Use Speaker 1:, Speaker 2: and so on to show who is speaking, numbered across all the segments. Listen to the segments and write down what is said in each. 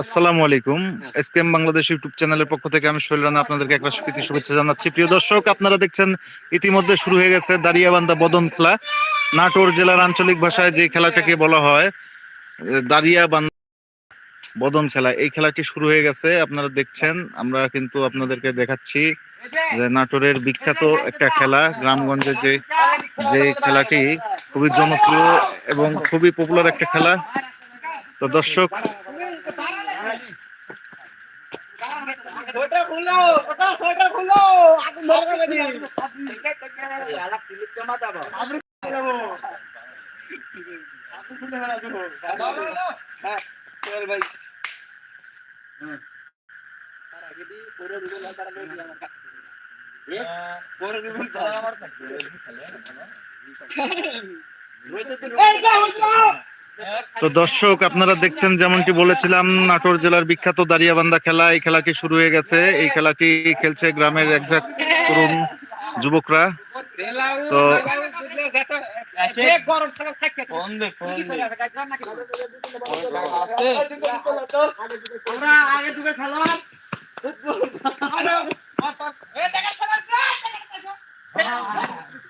Speaker 1: আসসালামু আলাইকুম। SKM Bangladesh YouTube চ্যানেলের পক্ষ থেকে আমি শৈল রানা আপনাদেরকে একবার প্রীতি শুভেচ্ছা জানাচ্ছি। প্রিয় দর্শক, আপনারা দেখছেন, ইতিমধ্যে শুরু হয়ে গেছে দাঁড়িয়াবান্ধা বদন খেলা। নাটোর জেলার আঞ্চলিক ভাষায় যে খেলাটাকে বলা হয় দাঁড়িয়াবান্ধা বদন খেলা, এই খেলাটি শুরু হয়ে গেছে। আপনারা দেখছেন, আমরা কিন্তু আপনাদেরকে দেখাচ্ছি যে নাটোরের বিখ্যাত একটা খেলা, গ্রামগঞ্জের যে যে খেলাটি। খুবই জনপ্রিয় এবং খুবই পপুলার একটা খেলা। তো দর্শক
Speaker 2: সোয়েটার
Speaker 1: তো দর্শক, আপনারা দেখছেন যেমনটি বলেছিলাম, নাটোর জেলার বিখ্যাত দাঁড়িয়াবান্ধা খেলা। এই খেলাটি শুরু হয়ে গেছে। এই খেলাটি খেলছে গ্রামের একজাক তরুণ যুবকরা। তো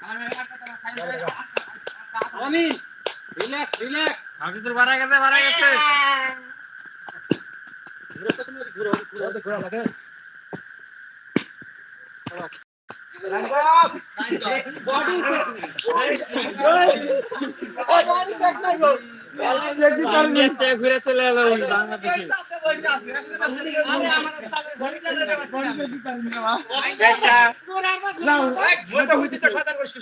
Speaker 2: গরম সালা থাকে আমরা আগে তুমি খেলো খেলে আলামিনে
Speaker 3: ঘুরে চলে এলো বাংলাদেশে
Speaker 2: হইতে সাঁতার করিস